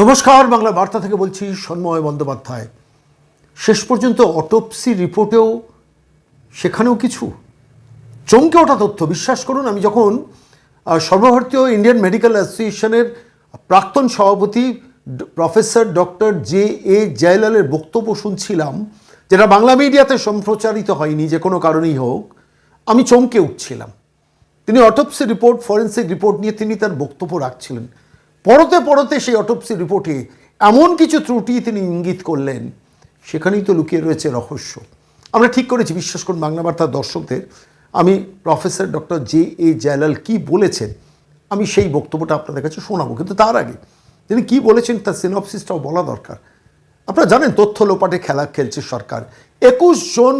নমস্কার, বাংলা বার্তা থেকে বলছি সন্ময় বন্দ্যোপাধ্যায়। শেষ পর্যন্ত অটোপসি রিপোর্টেও সেখানেও কিছু? চমকে ওঠা তথ্য, বিশ্বাস করুন, আমি যখন সর্বভারতীয় ইন্ডিয়ান মেডিকেল অ্যাসোসিয়েশনের প্রাক্তন সভাপতি প্রফেসর ডক্টর জে এ জয়লালের বক্তব্য শুনছিলাম, যেটা বাংলা মিডিয়াতে সম্প্রচারিত হয়নি, যে কোনো কারণেই হোক, আমি চমকে উঠছিলাম। তিনি অটোপসি রিপোর্ট, ফরেন্সিক রিপোর্ট নিয়ে তিনি তার বক্তব্য রাখছিলেন। পরতে পরতে সেই অটোপসি রিপোর্টে এমন কিছু ত্রুটি তিনি ইঙ্গিত করলেন, সেখানেই তো লুকিয়ে রয়েছে রহস্য। আমরা ঠিক করেছি, বিশ্বাস করুন, বাংলা বার্তার দর্শকদের, আমি professor doctor J A Jayalal কি বলেছেন, আমি সেই বক্তব্যটা আপনাদের কাছে শোনাবো, কিন্তু তার আগে তিনি কি বলেছেন তার সিনপসিসটাও বলা দরকার। আপনারা জানেন, তথ্য লোপাটে খেলা খেলছে সরকার। একুশ জন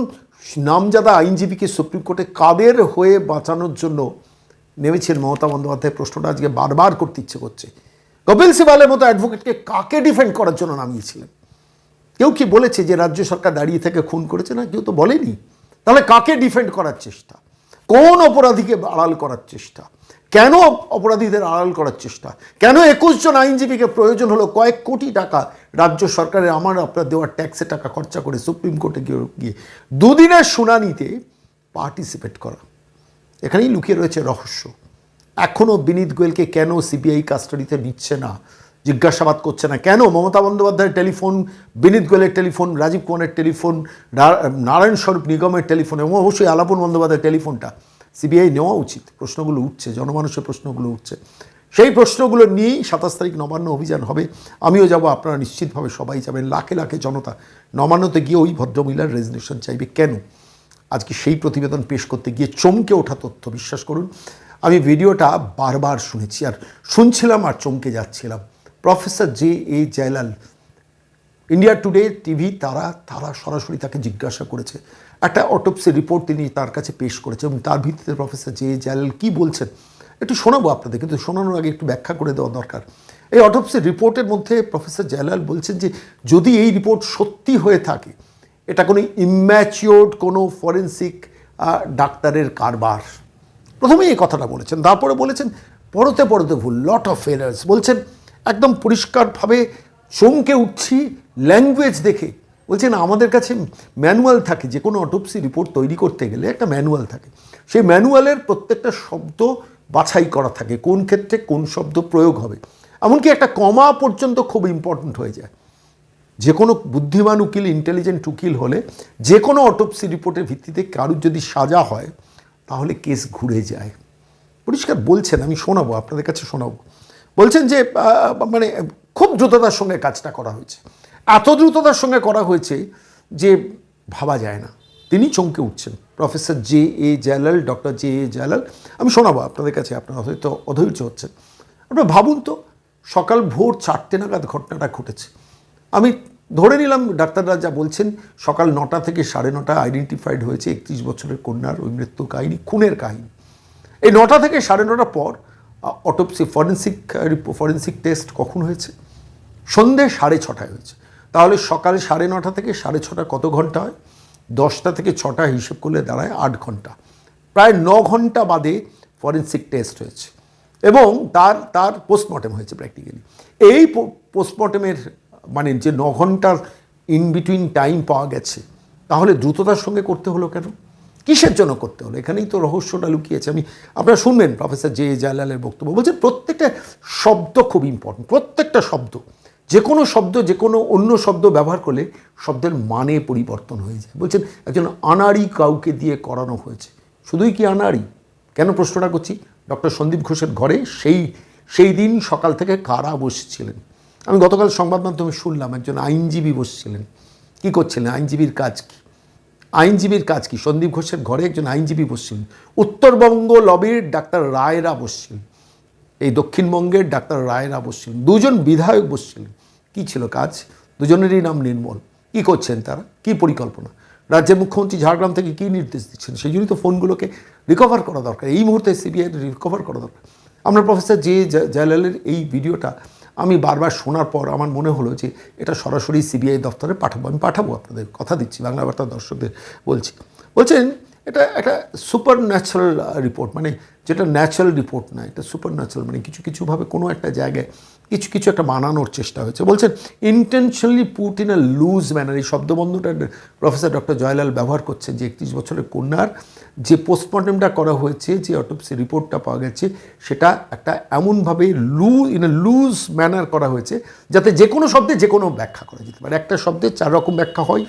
নামজাদা আইনজীবীকে সুপ্রিম কোর্টে কাদের হয়ে বাঁচানোর জন্য নেমেছেন মমতা বন্দ্যোপাধ্যায়? প্রশ্নটা আজকে বারবার করতে ইচ্ছে করছে। কপিল সিবালের মতো অ্যাডভোকেটকে কাকে ডিফেন্ড করার জন্য নামিয়েছিলেন? কেউ কি বলেছে যে রাজ্য সরকার দাঁড়িয়ে থেকে খুন করেছে? না, কেউ তো বলেনি। তাহলে কাকে ডিফেন্ড করার চেষ্টা? কোন অপরাধীকে আড়াল করার চেষ্টা? কেন অপরাধীদের আড়াল করার চেষ্টা? কেন একুশ জন আইনজীবীকে প্রয়োজন হলো কয়েক কোটি টাকা রাজ্য সরকারের আমার আপনার দেওয়ার ট্যাক্সে টাকা খরচা করে সুপ্রিম কোর্টে গিয়ে গিয়ে দুদিনের শুনানিতে পার্টিসিপেট করা। এখানেই লুকিয়ে রয়েছে রহস্য। এখনও বিনীত গোয়েলকে কেন সিবিআই কাস্টাডিতে নিচ্ছে না? জিজ্ঞাসাবাদ করছে না কেন? মমতা বন্দ্যোপাধ্যায়ের টেলিফোন, বিনীত গোয়েলের টেলিফোন, রাজীব কুমারের টেলিফোন নারায়ণ স্বরূপ নিগমের টেলিফোন এবং অবশ্যই আলাপন বন্দ্যোপাধ্যায়ের টেলিফোনটা সিবিআই নেওয়া উচিত। প্রশ্নগুলো উঠছে, জনমানুষের প্রশ্নগুলো উঠছে। সেই প্রশ্নগুলো নিয়েই সাতাশ তারিখ নবান্ন অভিযান হবে। আমিও যাব, আপনারা নিশ্চিতভাবে সবাই যাবেন। লাখে লাখে জনতা নবান্নতে গিয়ে ওই ভদ্রমহিলার রেজিগনেশন চাইবে। কেন? আজকে সেই প্রতিবেদন পেশ করতে গিয়ে চমকে ওঠা তথ্য। বিশ্বাস করুন আমি ভিডিওটা বারবার শুনেছি আর শুনছিলাম আর চমকে যাচ্ছিলাম। Professor J A Jayalal, India Today TV তারা তারা সরাসরি তাকে জিজ্ঞাসা করেছে। একটা অটোপসি রিপোর্ট তিনি তার কাছে পেশ করেছে এবং তার ভিত্তিতে প্রফেসর জে জয়লাল কী বলছেন, একটু শোনাবো আপনাদের, কিন্তু শোনানোর আগে একটু ব্যাখ্যা করে দেওয়া দরকার। এই অটোপসি রিপোর্টের মধ্যে প্রফেসর জয়লাল বলছেন যে, যদি এই রিপোর্ট সত্যি হয়ে থাকে, এটা কোনো ইম্যাচিওর্ড কোনো ফরেন্সিক ডাক্তারের কারবার। প্রথমেই এই কথাটা বলেছেন, তারপরে বলেছেন, পরতে পরতে ভুল লট অফ এরার্স বলছেন, একদম পরিষ্কারভাবে চমকে উঠছি ল্যাঙ্গুয়েজ দেখে। বলছেন, আমাদের কাছে ম্যানুয়াল থাকে যে কোনো অটোপসি রিপোর্ট তৈরি করতে গেলে একটা ম্যানুয়াল থাকে। সেই ম্যানুয়ালের প্রত্যেকটা শব্দ বাছাই করা থাকে, কোন ক্ষেত্রে কোন শব্দ প্রয়োগ হবে। এমনকি একটা কমা পর্যন্ত খুব ইম্পর্ট্যান্ট হয়ে যায়। যে কোনো বুদ্ধিমান উকিল ইন্টেলিজেন্ট উকিল হলে যে কোনো অটোপসি রিপোর্টের ভিত্তিতে কারুর যদি সাজা হয় তাহলে কেস ঘুরে যায়। পরিষ্কার বলছেন, আমি শোনাবো, আপনাদের কাছে শোনাবো। বলছেন যে মানে খুব দ্রুততার সঙ্গে কাজটা করা হয়েছে। এত দ্রুততার সঙ্গে করা হয়েছে যে ভাবা যায় না। তিনি চমকে উঠছেন। Professor J A Jayalal doctor J A Jayalal আমি শোনাবো আপনাদের কাছে, আপনারা হয়তো অধৈর্য হচ্ছেন। আপনারা ভাবুন তো, সকাল ভোর চারটে নাগাদ ঘটনাটা ঘটেছে। আমি ধরে নিলাম ডাক্তাররা যা বলছেন, সকাল নটা থেকে সাড়ে নটা আইডেন্টিফাইড হয়েছে একত্রিশ বছরের কন্যার ওই মৃত্যু কাহিনী, খুনের কাহিনী। এই নটা থেকে সাড়ে নটার পর অটোপসি ফরেন্সিক ফরেন্সিক টেস্ট কখন হয়েছে? সন্ধে সাড়ে ছটায় হয়েছে। তাহলে সকাল সাড়ে নটা থেকে সাড়ে ছটা কত ঘণ্টা হয়? দশটা থেকে ছটা হিসেব করলে দাঁড়ায় আট ঘণ্টা। প্রায় ন ঘণ্টা বাদে ফরেন্সিক টেস্ট হয়েছে। এবং তার তার পোস্টমর্টেম হয়েছে প্র্যাকটিক্যালি এই পোস্টমর্টেমের মানে যে ন ঘণ্টার ইন বিটুইন টাইম পাওয়া গেছে, তাহলে দ্রুততার সঙ্গে করতে হলো কেন? কিসের জন্য করতে হলো? এখানেই তো রহস্যটা লুকিয়েছে। আমি, আপনারা শুনবেন প্রফেসর জে জালালের বক্তব্য। বলছেন, প্রত্যেকটা শব্দ খুব ইম্পর্টেন্ট প্রত্যেকটা শব্দ, যে কোনো শব্দ, যে কোনো অন্য শব্দ ব্যবহার করলে শব্দের মানে পরিবর্তন হয়ে যায়। বলছেন, একজন আনাড়ি কাউকে দিয়ে করানো হয়েছে। শুধুই কি আনাড়ি? কেন প্রশ্নটা করছি? ডক্টর সন্দীপ ঘোষের ঘরে সেই সেই দিন সকাল থেকে কারা বসছিলেন? আমি গতকাল সংবাদ মাধ্যমে শুনলাম একজন আইনজীবী বসছিলেন। কী করছিলেন? আইনজীবীর কাজ কী? আইনজীবীর কাজ কি? সন্দীপ ঘোষের ঘরে একজন আইনজীবী বসছিলেন। উত্তরবঙ্গ লবির ডাক্তার রায়রা বসছিলেন। এই দক্ষিণবঙ্গের ডাক্তার রায়রা বসছিলেন। দুজন বিধায়ক বসছিলেন। কি ছিল কাজ? দুজনেরই নাম নির্মল। কি করছেন তারা? কি পরিকল্পনা? রাজ্যের মুখ্যমন্ত্রী ঝাড়গ্রাম থেকে কী নির্দেশ দিচ্ছেন? সেই জন্যই তো ফোনগুলোকে রিকভার করা দরকার। এই মুহূর্তে সিবিআই রিকভার করা দরকার। আমরা প্রফেসর জে জয়- জয়লালের এই ভিডিওটা আমি বারবার শোনার পর আমার মনে হলো যে এটা সরাসরি সিবিআই দপ্তরে পাঠাবো। আমি পাঠাবো আপনাদের, কথা দিচ্ছি, বাংলা বার্তার দর্শকদের বলছি। বলছেন, এটা একটা সুপার ন্যাচারাল রিপোর্ট মানে যেটা ন্যাচারাল রিপোর্ট না, এটা সুপার ন্যাচারাল মানে কিছু কিছুভাবে কোনো একটা জায়গায় কিছু কিছু একটা মানানোর চেষ্টা হয়েছে। বলছেন intentionally put in a loose manner এই শব্দবন্ধটা প্রফেসর ডক্টর জয়লাল ব্যবহার করছেন যে একত্রিশ বছরের কন্যার যে পোস্টমর্টমটা করা হয়েছে, যে অটোপসি রিপোর্টটা পাওয়া গেছে, সেটা একটা এমনভাবে লু ইন এ লুজ ম্যানার করা হয়েছে, যাতে যে কোনো শব্দে যে কোনো ব্যাখ্যা করা যেতে পারে। একটা শব্দে চার রকম ব্যাখ্যা হয়।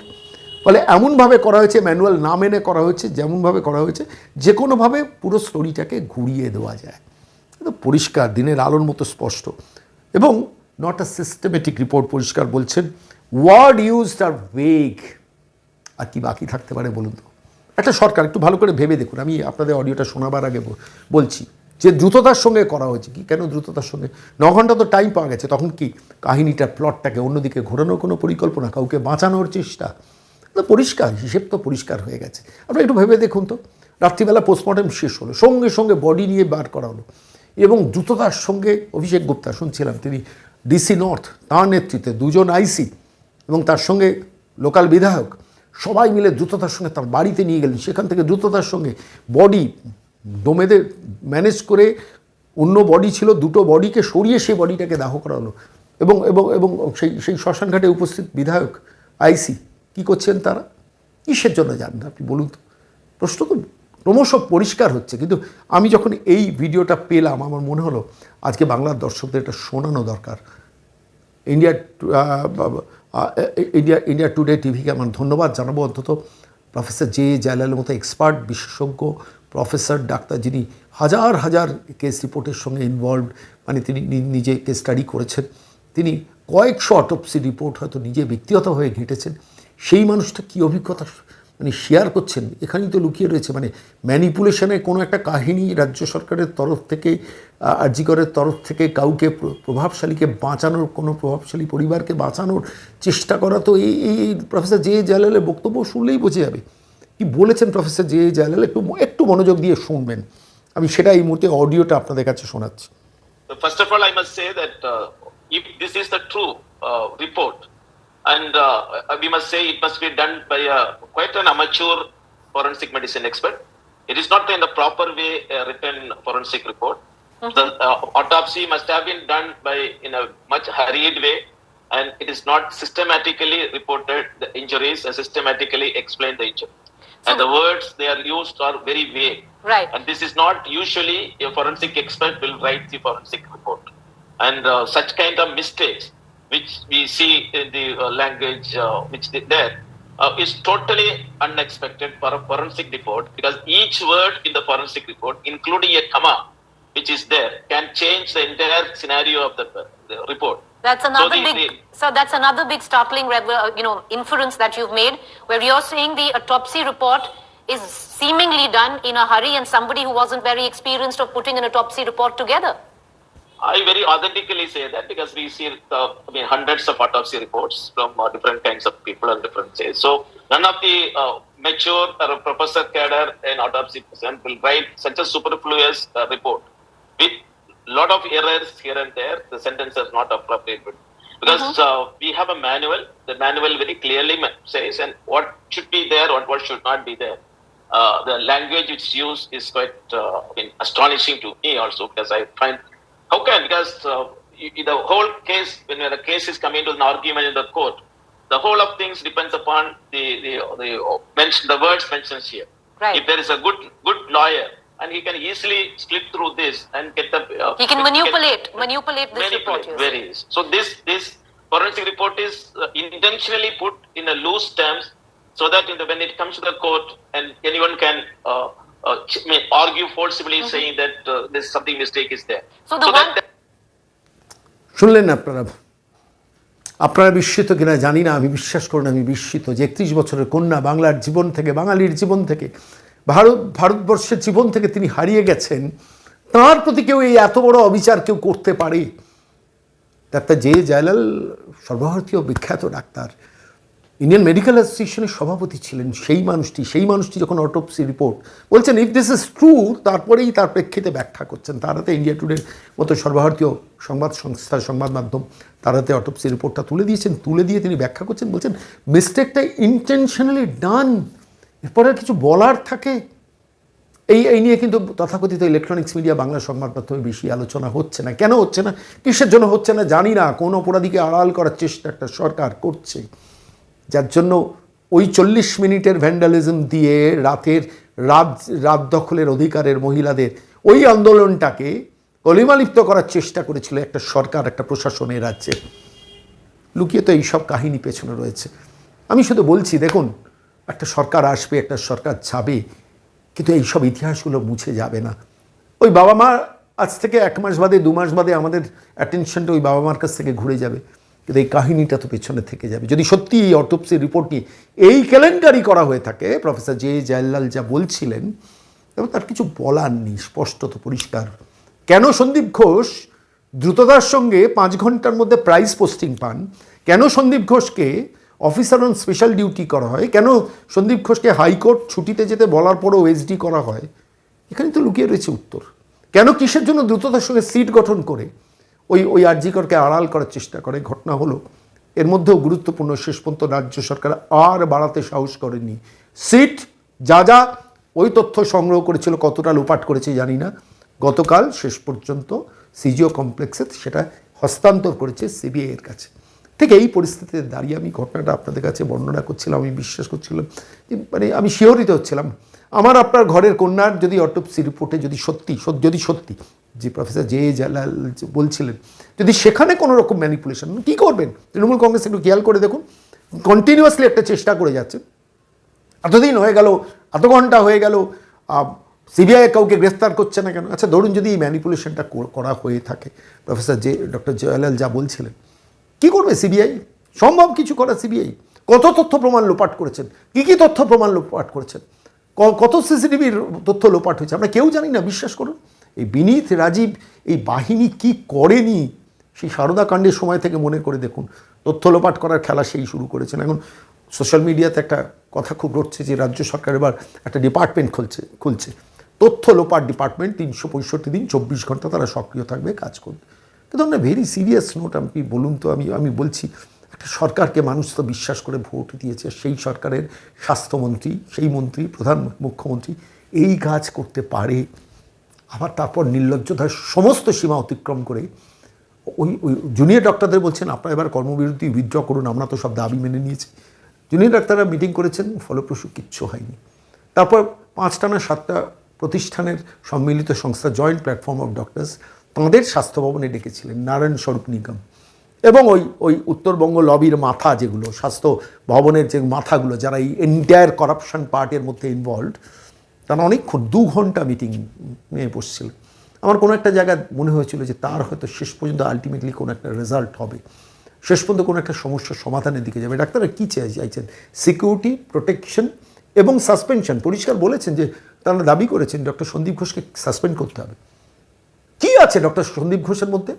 ফলে এমনভাবে করা হয়েছে, ম্যানুয়াল না মেনে করা হয়েছে, যেমনভাবে করা হয়েছে, যে কোনোভাবে পুরো স্টোরিটাকে ঘুরিয়ে দেওয়া যায়। পরিষ্কার, দিনের আলোর মতো স্পষ্ট। এবং নট আ সিস্টেমেটিক রিপোর্ট পরিষ্কার বলছেন ওয়ার্ড ইউজড আর ওয়েগ আর কি বাকি থাকতে পারে বলুন তো? একটা সরকার, একটু ভালো করে ভেবে দেখুন। আমি আপনাদের অডিওটা শোনাবার আগে বলছি যে দ্রুততার সঙ্গে করা হয়েছে কি? কেন দ্রুততার সঙ্গে? ন ঘণ্টা তো টাইম পাওয়া গেছে, তখন কি কাহিনীটা প্লটটাকে অন্যদিকে ঘোরানোর কোনো পরিকল্পনা, কাউকে বাঁচানোর চেষ্টা? পরিষ্কার, হিসেব তো পরিষ্কার হয়ে গেছে। আপনারা একটু ভেবে দেখুন তো। রাত্রিবেলা পোস্টমর্টম শেষ হলো, সঙ্গে সঙ্গে বডি নিয়ে বার করা হলো। এবং দ্রুততার সঙ্গে অভিষেক গুপ্তা, শুনছিলাম, তিনি ডিসি নর্থ তাঁর নেতৃত্বে দুজন আইসি এবং তার সঙ্গে লোকাল বিধায়ক সবাই মিলে দ্রুততার সঙ্গে তার বাড়িতে নিয়ে গেলেন। সেখান থেকে দ্রুততার সঙ্গে বডি ডোমেদের ম্যানেজ করে অন্য বডি ছিল, দুটো বডিকে সরিয়ে সেই বডিটাকে দাহ করা হলো এবং এবং এবং সেই সেই শ্মশানঘাটে উপস্থিত বিধায়ক আইসি, কি করছেন তারা? কিসের জন্য যান? আপনি বলুন তো। প্রশ্ন তো ক্রমশ পরিষ্কার হচ্ছে। কিন্তু আমি যখন এই ভিডিওটা পেলাম, আমার মনে হলো আজকে বাংলার দর্শকদের এটা শোনানো দরকার। ইন্ডিয়া ইন্ডিয়া ইন্ডিয়া টুডে টিভিকে আমার ধন্যবাদ জানাব। অন্তত প্রফেসর জে জালালের মতো এক্সপার্ট বিশেষজ্ঞ প্রফেসর ডাক্তার যিনি হাজার হাজার কেস রিপোর্টের সঙ্গে ইনভলভ মানে তিনি নিজে কেস স্টাডি করেছেন। তিনি কয়েকশো অটোপসি রিপোর্ট হয়তো নিজে ব্যক্তিগতভাবে ঘেঁটেছেন। সেই মানুষটা কী অভিজ্ঞতা মানে শেয়ার করছেন এখানেই তো লুকিয়ে রয়েছে। মানে ম্যানিপুলেশনের কোনো একটা কাহিনী রাজ্য সরকারের তরফ থেকে আর্জিকরের তরফ থেকে কাউকে প্রভাবশালীকে বাঁচানোর কোনো প্রভাবশালী পরিবারকে বাঁচানোর চেষ্টা করা তো এই এই প্রফেসর জে জালালের বক্তব্য শুনলেই বোঝা যাবে। কি বলেছেন প্রফেসর জে জালাল? একটু একটু মনোযোগ দিয়ে শুনবেন। আমি সেটা এই মুহূর্তে অডিওটা আপনাদের কাছে শোনাচ্ছি। First of all, I must say that uh, if this is the report, and uh, we must say it must be done by a, quite an amateur forensic medicine expert. It is not in the proper way a written forensic report. The uh, autopsy must have been done by in a much hurried way, and it is not systematically reported the injuries and systematically explained the injury. and the words they are used are very vague. Right. And this is not usually a forensic expert will write the forensic report. And uh, such kind of mistakes, which we see in the uh, language uh, which they, there, uh, is totally unexpected for a forensic report because each word in the forensic report, including a comma, which is there, can change the entire scenario of the, the report. That's another the- big, the- so that's another big startling, uh, you know, inference that you've made, where you're saying the autopsy report is seemingly done in a hurry, and somebody who wasn't very experienced of putting an autopsy report together. I very authentically say that because we see uh, I mean hundreds of autopsy reports from uh, different kinds of people and different stages. So none of the uh, mature or professor cadre and autopsy person will write such a superfluous uh, report with lot of errors here and there. The sentence is not appropriate because uh, we have a manual. The manual very clearly says and what should be there and what should not be there. Uh, the language which used is quite uh, I mean, astonishing to me also because I find how can because uh, the whole case when the case is coming to an argument in the court, the whole of things depends upon the the the mention the words mentioned here. Right. If there is a good good lawyer and he can easily slip through this and get the uh, He can get- manipulate, manipulate this report. manipulate very So this this forensic report is uh, intentionally put in a loose terms so that in the, when it comes to the court and anyone can uh, uh, I mean, argue forcibly saying that uh, there's something mistake is there. So the that- one- that- শুনলেন আপনারা? আপনারা বিস্মিত কিনা জানি না আমি বিশ্বাস করুন আমি বিস্মিত যে একত্রিশ বছরের কন্যা বাংলার জীবন থেকে বাঙালির জীবন থেকে ভারত ভারতবর্ষের জীবন থেকে তিনি হারিয়ে গেছেন তার প্রতি কেউ এই এত বড় অবিচার কেউ করতে পারে? ডাক্তার জে জয়লাল সর্বভারতীয় বিখ্যাত ডাক্তার। ইন্ডিয়ান মেডিকেল অ্যাসোসিয়েশনের সভাপতি ছিলেন সেই মানুষটি সেই মানুষটি যখন অটোপসি রিপোর্ট বলছেন ইফ দিস ইজ ট্রু তারপরেই তার প্রেক্ষিতে ব্যাখ্যা করছেন। তার হাতে ইন্ডিয়া টুডের মতো সর্বভারতীয় সংবাদ সংস্থা, সংবাদ মাধ্যম, তার হাতে অটোপসি রিপোর্টটা তুলে দিয়েছেন। তুলে দিয়ে তিনি ব্যাখ্যা করছেন, বলছেন মিস্টেকটা ইন্টেনশনালি ডান এরপরে আর কিছু বলার থাকে? এই এই নিয়ে কিন্তু তথাকথিত ইলেকট্রনিক্স মিডিয়া বাংলা সংবাদ মাধ্যমে বেশি আলোচনা হচ্ছে না। কেন হচ্ছে না? কিসের জন্য হচ্ছে না? জানি না। কোন অপরাধীকে আড়াল করার চেষ্টা একটা সরকার করছে। যার জন্য ওই চল্লিশ মিনিটের ভ্যান্ডালিজম দিয়ে রাতের রাত রাত দখলের অধিকারের মহিলাদের ওই আন্দোলনটাকে কলিমালিপ্ত করার চেষ্টা করেছিল একটা সরকার, একটা প্রশাসনের রাজ্যে। লুকিয়ে তো এইসব কাহিনী পেছনে রয়েছে। আমি শুধু বলছি, দেখুন, একটা সরকার আসবে, একটা সরকার যাবে, কিন্তু এইসব ইতিহাসগুলো মুছে যাবে না। ওই বাবা মা আজ থেকে এক মাস বাদে, দু মাস বাদে আমাদের অ্যাটেনশনটা ওই বাবা মার কাছ থেকে ঘুরে যাবে। কিন্তু এই কাহিনীটা তো পেছনে থেকে যাবে। যদি সত্যি এই অটোপসি রিপোর্ট নিয়ে এই কেলেঙ্কারি করা হয়ে থাকে প্রফেসর জে জয়লাল যা বলছিলেন তবে তার কিছু বলার নেই স্পষ্টত পরিষ্কার। কেন সন্দীপ ঘোষ দ্রুততার সঙ্গে পাঁচ ঘণ্টার মধ্যে প্রাইজ পোস্টিং পান? কেন সন্দীপ ঘোষকে অফিসার অন স্পেশাল ডিউটি করা হয়? কেন সন্দীপ ঘোষকে হাইকোর্ট ছুটিতে যেতে বলার পরেও এসডি করা হয়? এখানে তো লুকিয়ে রয়েছে উত্তর। কেন কিসের জন্য দ্রুততার সঙ্গে সিট গঠন করে? ওই ওই আরজিকরকে আড়াল করার চেষ্টা করে। ঘটনা হলো, এর মধ্যেও গুরুত্বপূর্ণ শেষ পর্যন্ত রাজ্য সরকার আর বাড়াতে সাহস করেনি। সিট, যা যা, ওই তথ্য সংগ্রহ করেছিল, কতটা লোপাট করেছে জানি না। গতকাল শেষ পর্যন্ত সিজিও কমপ্লেক্সে সেটা হস্তান্তর করেছে সিবিআই এর কাছে। ঠিক এই পরিস্থিতিতে দাঁড়িয়ে আমি ঘটনাটা আপনাদের কাছে বর্ণনা করছিলাম, আমি বিশ্বাস করছিলাম মানে আমি শিহরিত হচ্ছিলাম। আমার আপনার ঘরের কন্যার যদি অটোপসি রিপোর্টে যদি সত্যি যদি সত্যি যে প্রফেসর জে জালাল বলছিলেন, যদি সেখানে কোনো রকম ম্যানিপুলেশন কী করবেন? তৃণমূল কংগ্রেস একটু খেয়াল করে দেখুন কন্টিনিউয়াসলি একটা চেষ্টা করে যাচ্ছে। এতদিন হয়ে গেল এত ঘণ্টা হয়ে গেল সিবিআই কাউকে গ্রেফতার করছে না কেন? আচ্ছা ধরুন যদি এই ম্যানিপুলেশনটা করা হয়ে থাকে, প্রফেসর জে, ডক্টর জয়ালাল যা বলছিলেন, কি করবে সিবিআই সম্ভব কিছু করা সিবিআই কত তথ্য প্রমাণ লোপাট করেছেন? কি কি তথ্য প্রমাণ লোপাট করেছেন? কত সিসিটিভির তথ্য লোপাট হয়েছে? আমরা কেউ জানি না, বিশ্বাস করুন। এই বিনীত রাজীব এই বাহিনী কি করেনি, সেই কাণ্ডের সময় থেকে মনে করে দেখুন। তথ্য লোপাট করার খেলা সেই শুরু করেছেন। এখন সোশ্যাল মিডিয়াতে একটা কথা খুব রটছে যে, রাজ্য সরকার এবার একটা ডিপার্টমেন্ট খুলছে খুলছে। তথ্য লোপাট ডিপার্টমেন্ট তিনশো পঁয়ষট্টি দিন, চব্বিশ ঘণ্টা তারা সক্রিয় থাকবে, কাজ করবে। কিন্তু আমরা ভেরি সিরিয়াস নোট আপনি বলুন তো, আমি আমি বলছি, একটা সরকারকে মানুষ তো বিশ্বাস করে ভোট দিয়েছে, সেই সরকারের স্বাস্থ্যমন্ত্রী, সেই মন্ত্রী, প্রধান মুখ্যমন্ত্রী, এই কাজ করতে পারে। আবার তারপর নির্লজ্জতার সমস্ত সীমা অতিক্রম করে ওই ওই জুনিয়র ডক্টরদের বলছেন, আপনারা এবার কর্মবিরতি উইথড্র করুন, আমরা তো সব দাবি মেনে নিয়েছি। জুনিয়র ডাক্তাররা মিটিং করেছেন, ফলপ্রসূ কিচ্ছু হয়নি। তারপর পাঁচটা না সাতটা প্রতিষ্ঠানের সম্মিলিত সংস্থা জয়েন্ট প্ল্যাটফর্ম অফ ডক্টরস তাঁদের স্বাস্থ্য ভবনে ডেকেছিলেন নারায়ণ স্বরূপ নিগম। এবং ওই ওই উত্তরবঙ্গ লবির মাথা যেগুলো, স্বাস্থ্য ভবনের যে মাথাগুলো, যারা এই এন্টায়ার করাপশন পার্টের মধ্যে ইনভলভড তারা অনেকক্ষণ, দু ঘণ্টা মিটিং নিয়ে বসছিলেন আমার কোনো একটা জায়গায় মনে হয়েছিল যে তার হয়তো শেষ পর্যন্ত আলটিমেটলি কোনো একটা রেজাল্ট হবে। শেষ পর্যন্ত কোনো একটা সমস্যার সমাধানের দিকে যাবে। ডাক্তাররা কী চাই চাইছেন? সিকিউরিটি প্রোটেকশন এবং সাসপেনশন পরিষ্কার বলেছেন যে তারা দাবি করেছেন ডক্টর সন্দীপ ঘোষকে সাসপেন্ড করতে হবে। কী আছে ডক্টর সন্দীপ ঘোষের মধ্যে?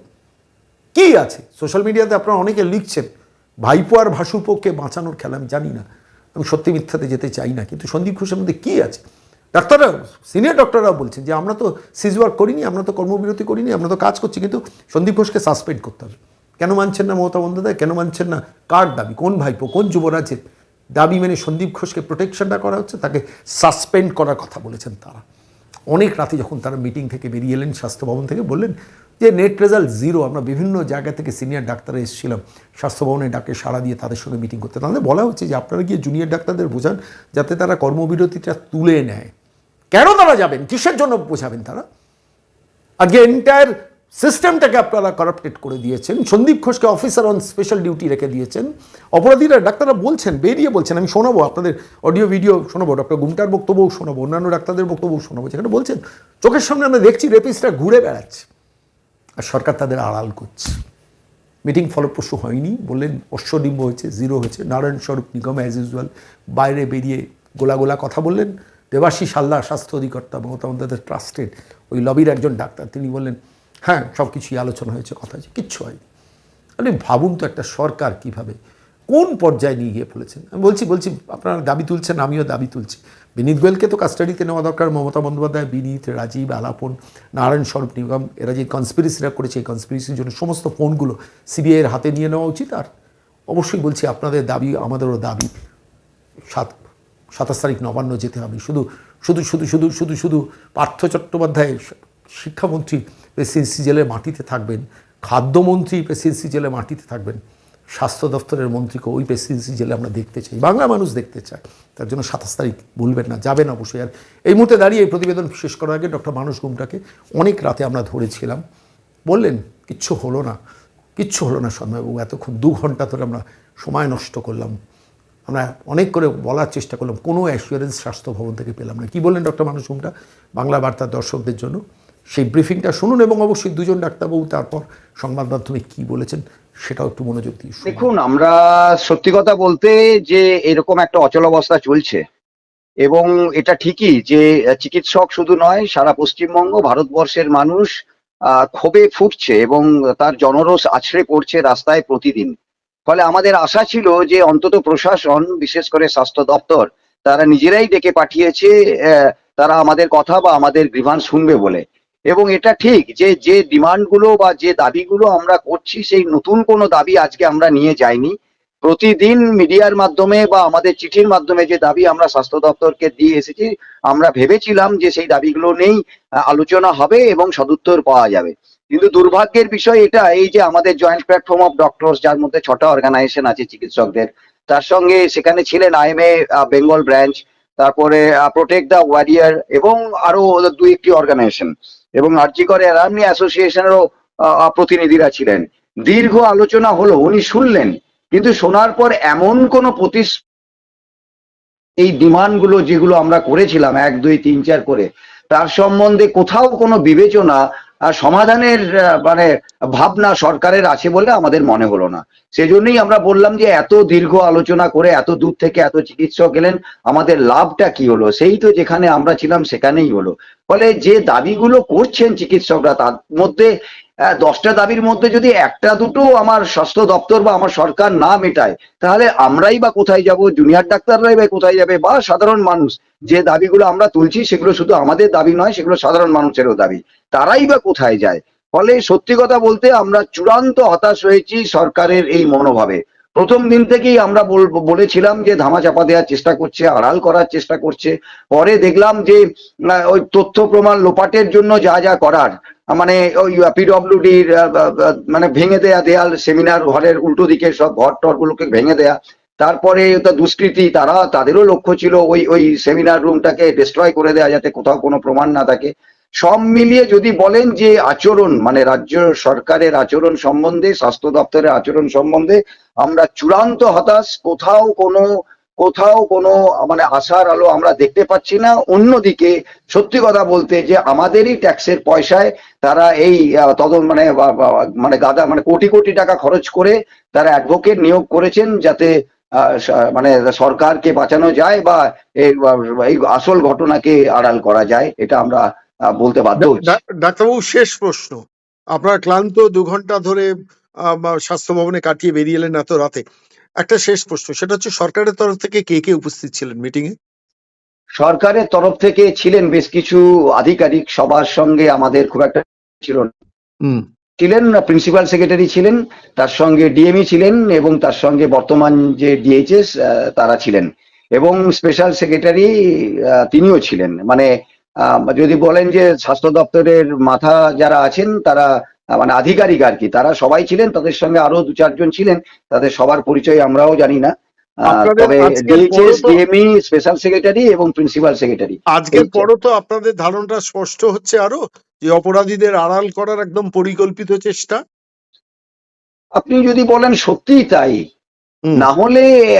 কী আছে? সোশ্যাল মিডিয়াতে আপনারা অনেকে লিখছেন, ভাইপো আর ভাসুপোকে বাঁচানোর খেলা আমি জানি না। আমি সত্যি মিথ্যাতে যেতে চাই না। কিন্তু সন্দীপ ঘোষের মধ্যে কী আছে? ডাক্তাররা সিনিয়র ডক্টররা বলছেন যে, আমরা তো সিজ ওয়ার্ক করিনি, আমরা তো কর্মবিরতি করিনি, আমরা তো কাজ করছি, কিন্তু সন্দীপ ঘোষকে সাসপেন্ড করতে হবে। কেন মানছেন না মমতা বন্দ্যোপাধ্যায়? কেন মানছেন না? কার দাবি? কোন ভাইপো? কোন যুবরাজের দাবি মেনে সন্দীপ ঘোষকে প্রোটেকশনটা করা হচ্ছে? তাকে সাসপেন্ড করার কথা বলেছেন তারা। অনেক রাতে যখন তারা মিটিং থেকে বেরিয়ে এলেন, স্বাস্থ্য ভবন থেকে বললেন যে নেট রেজাল্ট জিরো আমরা বিভিন্ন জায়গা থেকে সিনিয়র ডাক্তাররা এসেছিলাম। স্বাস্থ্য ভবনে ডাকে সাড়া দিয়ে তাদের সঙ্গে মিটিং করতে। তাদের বলা হচ্ছে যে, আপনারা গিয়ে জুনিয়র ডাক্তারদের বোঝান, যাতে তারা কর্মবিরতিটা তুলে নেয়। কেন তারা যাবেন? কিসের জন্য বোঝাবেন তারা? আজকে এন্টায়ার সিস্টেমটাকে আপনারা করাপ্টেড করে দিয়েছেন। সন্দীপ ঘোষকে অফিসার অন স্পেশাল ডিউটি রেখে দিয়েছেন। অপরাধীরা, ডাক্তাররা বলছেন, বেরিয়ে বলছেন, আমি শোনাবো আপনাদের অডিও ভিডিও শোনাবো, ডক্টর গুমটার বক্তব্যও শোনাবো, অন্যান্য ডাক্তারদের বক্তব্যও শোনাবো, যেখানে বলছেন, চোখের সামনে আমরা দেখছি রেপিসটা ঘুরে বেড়াচ্ছে। আর সরকার তাদের আড়াল করছে। মিটিং ফলপ্রসূ হয়নি। বললেন, অশ্বডিম্ব হয়েছে জিরো হয়েছে। নারায়ণ স্বরূপ নিগম অ্যাজ ইউজুয়াল বাইরে বেরিয়ে গোলা গোলা কথা বললেন। দেবাশিস হালদা স্বাস্থ্য অধিকর্তা মমতা বন্দ্যোপাধ্যায় ট্রাস্টেড ওই লবির একজন ডাক্তার। তিনি বললেন হ্যাঁ সব কিছুই আলোচনা হয়েছে, কথা হয়েছে, কিচ্ছু হয়নি। আপনি ভাবুন তো একটা সরকার কীভাবে, কোন পর্যায়ে নিয়ে গিয়ে ফেলেছেন? আমি বলছি বলছি, আপনারা দাবি তুলছেন, আমিও দাবি তুলছি। বিনীত গোয়েলকে তো কাস্টাডিতে নেওয়া দরকার, মমতা বন্দ্যোপাধ্যায়, বিনীত, রাজীব, আলাপন, নারায়ণ স্বরূপ নিগম, এরা যে কনস্পিরেসিরা করেছে, এই কনস্পিরেসির জন্য সমস্ত ফোনগুলো সিবিআইয়ের হাতে নিয়ে নেওয়া উচিত। আর অবশ্যই বলছি, আপনাদের দাবি আমাদেরও দাবি। সাত সাতাশ তারিখ নবান্ন যেতে হবে। শুধু শুধু শুধু শুধু শুধু শুধু পার্থ চট্টোপাধ্যায় শিক্ষামন্ত্রী প্রেসিডেন্সি জেলের মাটিতে থাকবেন, খাদ্যমন্ত্রী প্রেসিডেন্সি জেলে মাটিতে থাকবেন, স্বাস্থ্য দপ্তরের মন্ত্রীকে ওই প্রেসিডেন্সি জেলে আমরা দেখতে চাই বাংলা মানুষ দেখতে চায়। তার জন্য সাতাশ তারিখ ভুলবেন না, যাবেন অবশ্যই। আর এই মুহূর্তে দাঁড়িয়ে এই প্রতিবেদন শেষ করার আগে ডক্টর মানস গুমটাকে অনেক রাতে আমরা ধরেছিলাম। বললেন, কিচ্ছু হলো না, কিচ্ছু হলো না সন্ময়বাবু এতক্ষণ দু ঘণ্টা ধরে আমরা সময় নষ্ট করলাম। আমরা অনেক করে বলার চেষ্টা করলাম, কোনো অ্যাসুরেন্স স্বাস্থ্য ভবন থেকে পেলাম না। কি বললেন ডক্টর মানুষ গুমটা বাংলা বার্তার দর্শকদের জন্য। সেই ব্রিফিংটা শুনুন এবং অবশ্যই দুজন ডাক্তারবাবু তারপর সংবাদ মাধ্যমে কী বলেছেন সেটাও একটু মনোযোগ দিয়ে দেখুন, আমরা সত্যি কথা বলতে যে এরকম একটা অচলাবস্থা চলছে এবং এটা ঠিকই যে চিকিৎসক শুধু নয়, সারা পশ্চিমবঙ্গ, ভারতবর্ষের মানুষ ক্ষোভে ফুটছে এবং তার জনরোষ আছড়ে পড়ছে রাস্তায় প্রতিদিন। ফলে আমাদের আশা ছিল যে অন্তত প্রশাসন, বিশেষ করে স্বাস্থ্য দপ্তর, তারা নিজেরাই ডেকে পাঠিয়েছে তারা আমাদের কথা বা আমাদের গ্রিভান শুনবে বলে। এবং এটা ঠিক যে যে ডিমান্ডগুলো বা যে দাবিগুলো আমরা করছি, সেই নতুন কোনো দাবি আজকে আমরা নিয়ে যাইনি। প্রতিদিন মিডিয়ার মাধ্যমে বা আমাদের চিঠির মাধ্যমে যে দাবি আমরা স্বাস্থ্য দপ্তরকে দিয়ে এসেছি, আমরা ভেবেছিলাম যে সেই দাবিগুলো নেই আলোচনা হবে এবং সদুত্তর পাওয়া যাবে। কিন্তু দুর্ভাগ্যের বিষয় এটা, এই যে আমাদের জয়েন্ট প্ল্যাটফর্ম অফ ডক্টরস যার মধ্যে ছটা অর্গানাইজেশন আছে চিকিৎসকদের, তার সঙ্গে সেখানে ছিলেন আইএমএ বেঙ্গল ব্রাঞ্চ তারপরে প্রোটেক্ট দ্য ওয়ারিয়ার এবং আরও দু একটি অর্গানাইজেশন এবং আর্জিকর অ্যালামনি অ্যাসোসিয়েশনেরও প্রতিনিধিরা ছিলেন। দীর্ঘ আলোচনা হলো, উনি শুনলেন, কিন্তু শোনার পর এমন কোনো প্রতিস, এই ডিমান্ডগুলো যেগুলো আমরা করেছিলাম, এক, দুই, তিন, চার করে, তার সম্বন্ধে কোথাও কোনো বিবেচনা সমাধানের মানে ভাবনা সরকারের আছে বলে আমাদের মনে হলো না। সেজন্যই আমরা বললাম যে এত দীর্ঘ আলোচনা করে, এত দূর থেকে এত চিকিৎসক এলেন, আমাদের লাভটা কি হলো? সেই তো যেখানে আমরা ছিলাম সেখানেই হলো। ফলে যে দাবিগুলো করছেন চিকিৎসকরা, তার মধ্যে আহ, দশটা দাবির মধ্যে যদি একটা দুটো আমার স্বাস্থ্য দপ্তর বা আমার সরকার না মেটায় তাহলে আমরাই বা কোথায় যাব? জুনিয়র ডাক্তাররাই বা কোথায় যাবে? বা সাধারণ মানুষ যে দাবিগুলো আমরা তুলছি সেগুলো শুধু আমাদের দাবি নয় সেগুলো সাধারণ মানুষেরও দাবি। তারাই বা কোথায় যায়? ফলে সত্যি কথা বলতে আমরা চূড়ান্ত হতাশ হয়েছি সরকারের এই মনোভাবে। প্রথম দিন থেকেই আমরা বল- বলেছিলাম যে ধামাচাপা দেওয়ার চেষ্টা করছে আড়াল করার চেষ্টা করছে। পরে দেখলাম যে ওই তথ্য প্রমাণ লোপাটের জন্য যা যা করার মানে ওই পিডব্লিউডির মানে ভেঙে দেয়া দেয়াল, সেমিনার ঘরের উল্টো দিকে সব ঘর টরগুলোকে ভেঙে দেয়া। তারপরে দুষ্কৃতী, তারা তাদেরও লক্ষ্য ছিল ওই ওই সেমিনার রুমটাকে ডিস্ট্রয় করে দেওয়া যাতে কোথাও কোনো প্রমাণ না থাকে। সব মিলিয়ে যদি বলেন যে আচরণ মানে রাজ্য সরকারের আচরণ সম্বন্ধে, স্বাস্থ্য দপ্তরের আচরণ সম্বন্ধে আমরা চূড়ান্ত হতাশ। কোথাও কোনো কোথাও কোনো মানে আশার আলো আমরা দেখতে পাচ্ছি না। অন্যদিকে সত্যি কথা বলতে যে আমাদেরই ট্যাক্সের পয়সায় তারা এই তদন্ত মানে মানে গাদা মানে কোটি কোটি টাকা খরচ করে তারা অ্যাডভোকেট নিয়োগ করেছেন যাতে মানে সরকারকে বাঁচানো যায় বা এই আসল ঘটনাকে আড়াল করা যায় এটা আমরা বলতে বাধ্য ডাক্তারবাবু শেষ প্রশ্ন। আপনারা ক্লান্ত দু ঘণ্টা ধরে স্বাস্থ্য ভবনে কাটিয়ে বেরিয়ে এলেন এত রাতে। একটা শেষ প্রশ্ন সেটা হচ্ছে সরকারের তরফ থেকে কে কে উপস্থিত ছিলেন মিটিং এ? সরকারের তরফ থেকে ছিলেন বেশ কিছু আধিকারিক সবার সঙ্গে আমাদের খুব একটা ছিল না। হুম। ছিলেন প্রিন্সিপাল সেক্রেটারি ছিলেন তার সঙ্গে ডিএমই ছিলেন এবং তার সঙ্গে বর্তমান যে ডিএইচএস তারা ছিলেন এবং স্পেশাল সেক্রেটারি তিনিও ছিলেন। মানে যদি বলেন যে স্বাস্থ্য দপ্তরের মাথা যারা আছেন তারা মানে আধিকারিক আর কি। তারা সবাই ছিলেন তাদের সঙ্গে আরও দু চারজন ছিলেন তাদের সবার পরিচয় আমরাও জানি না। তবে ডিএইচএস ডিএমই স্পেশাল সেক্রেটারি এবং প্রিন্সিপাল সেক্রেটারি আজকের পরও তো আপনাদের ধারণাটা স্পষ্ট হচ্ছে আরও যে অপরাধীদের আড়াল করার একদম পরিকল্পিত চেষ্টা। আপনি যদি বলেন সত্যিই তাই। না হলে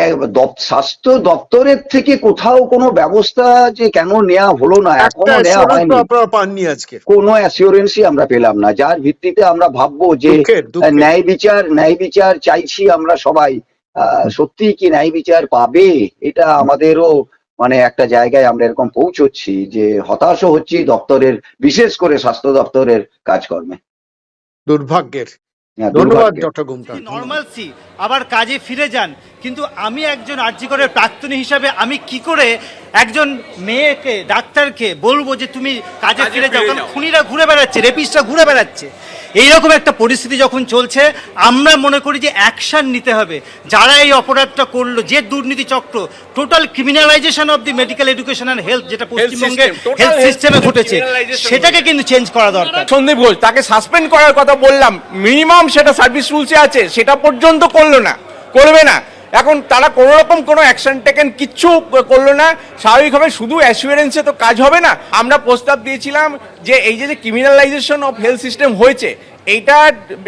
স্বাস্থ্য দপ্তরের থেকে কোথাও কোনো ব্যবস্থা যে কেন নেওয়া হলো না এখনও নেওয়া হয়নি। পাননি আজকে। কোনো অ্যাসিওরেন্সই আমরা পেলাম না যার ভিত্তিতে আমরা ভাববো যে ন্যায় বিচার ন্যায় বিচার চাইছি আমরা সবাই। আহ, সত্যি কি ন্যায় বিচার পাবে? এটা আমাদেরও মানে একটা জায়গায় আমরা এরকম পৌঁছচ্ছি যে হতাশও হচ্ছি দপ্তরের বিশেষ করে স্বাস্থ্য দপ্তরের কাজকর্মে। দুর্ভাগ্যের। ধন্যবাদ দুর্ভাগ্যের। ডক্টর গুমটা নর্মালসি আবার কাজে ফিরে যান। কিন্তু আমি একজন আর্যিকরের প্রাক্তনী হিসাবে আমি কি করে একজন মেয়েকে ডাক্তারকে বলব যে তুমি কাজে ফিরে যাও? কারণ খুনিরা ঘুরে বেড়াচ্ছে রেপিস্টরা ঘুরে বেড়াচ্ছে। এইরকম একটা পরিস্থিতি যখন চলছে আমরা মনে করি যে অ্যাকশান নিতে হবে। যারা এই অপরাধটা করল যে দুর্নীতি চক্র total criminalisation of the medical education and health যেটা total হেলথ সিস্টেমে ঘটেছে সেটাকে কিন্তু চেঞ্জ করা দরকার। সন্দীপ ঘোষ তাকে সাসপেন্ড করার কথা বললাম। মিনিমাম সেটা সার্ভিস রুলসে আছে সেটা পর্যন্ত করল না করবে না। এখন তারা কোনো রকম কোনো অ্যাকশন টেকেন কিচ্ছু করল না। স্বাভাবিকভাবে শুধু অ্যাসিওরেন্সে তো কাজ হবে না। আমরা প্রস্তাব দিয়েছিলাম যে এই যে ক্রিমিনালাইজেশন অফ হেলথ সিস্টেম হয়েছে, এইটা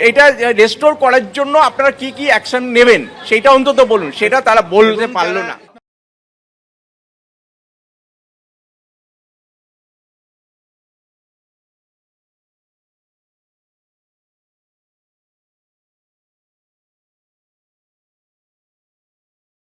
এটা রেস্টোর করার জন্য আপনারা কি কি অ্যাকশন নেবেন, সেটা অন্তত বলুন। সেটা তারা বলতে পারল না।